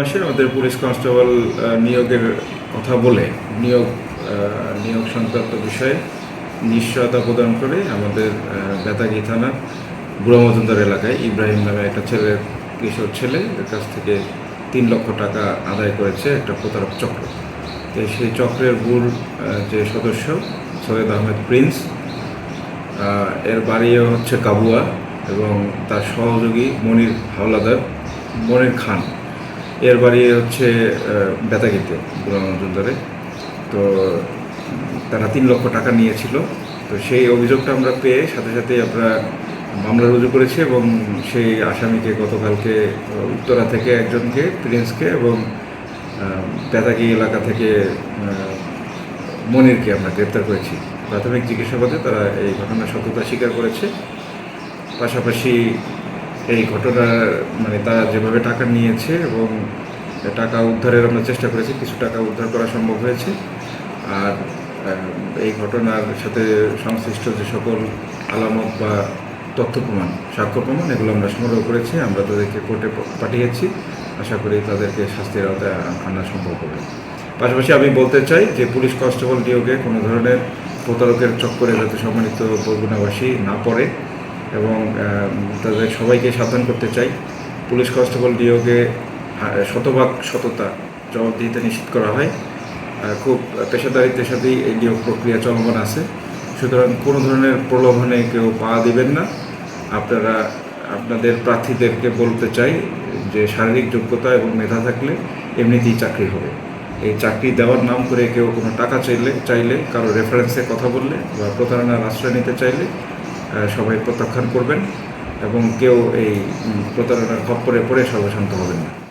মাসে আমাদের police constable নিয়োগের কথা বলে নিয়োগ নিয়োগ সংক্রান্ত বিষয়ে নিশ্চয়তা প্রদান করে আমাদের বেতাগী থানার বুড়া মজুমদার এলাকায় ইব্রাহিম নামে একটা ছেলের কিশোর ছেলে এর কাছ থেকে তিন লক্ষ টাকা আদায় করেছে একটা প্রতারক চক্র। তো সেই চক্রের মূল যে সদস্য সৈয়দ আহমেদ প্রিন্স এর বাড়িও হচ্ছে কাবুয়া এবং তার সহযোগী মনির হাওলাদার মনির খান। এর বাড়ি হচ্ছে বেতাগিতে বুড়া মজুমদারে। তো তারা তিন লক্ষ টাকা নিয়েছিল। তো সেই অভিযোগটা আমরা পেয়ে সাথে সাথে আমরা মামলা রুজু করেছি এবং সেই আসামিকে গতকালকে উত্তরা থেকে একজনকে, প্রিন্সকে এবং বেতাগি এলাকা থেকে মনিরকে আমরা গ্রেপ্তার করেছি। প্রাথমিক জিজ্ঞাসাবাদে তারা এই ঘটনার সত্যতা স্বীকার করেছে। পাশাপাশি এই ঘটনা মানে তারা যেভাবে টাকা নিয়েছে এবং টাকা উদ্ধারের আমরা চেষ্টা করেছি, কিছু টাকা উদ্ধার করা সম্ভব হয়েছে। আর এই ঘটনার সাথে সংশ্লিষ্ট যে সকল আলামত বা তথ্য প্রমাণ, সাক্ষ্য প্রমাণ, এগুলো আমরা সংগ্রহ করেছি, আমরা তাদেরকে কোর্টে পাঠিয়েছি। আশা করি তাদেরকে শাস্তির আওতায় আন- সম্ভব হবে। পাশাপাশি আমি বলতে চাই যে পুলিশ কনস্টেবল নিয়োগে কোনো ধরনের প্রতারকের চক্করে যাতে সম্মানিত বরগুনাবাসী না পড়ে এবং তাদের সবাইকে সাবধান করতে চাই। পুলিশ কনস্টেবল আহ, শতভাগ সততা জবাবদিহিতা নিশ্চিত করা হয়। খুব পেশাদারিত্বের সাথেই এই নিয়োগ প্রক্রিয়া চলমান আছে। সুতরাং কোনো ধরনের প্রলোভনে কেউ পা দিবেন না। আপনারা আপনাদের প্রার্থীদেরকে বলতে চাই যে শারীরিক যোগ্যতা এবং মেধা থাকলে এমনিতেই চাকরি হবে। এই চাকরি দেওয়ার নাম করে কেউ কোনো টাকা চাইলে চাইলে কারও রেফারেন্সে কথা বললে বা প্রতারণার আশ্রয় নিতে চাইলে সবাই প্রত্যাখ্যান করবেন এবং কেউ এই প্রতারণার খপ্পরে পড়ে সর্বশান্ত হবেন না।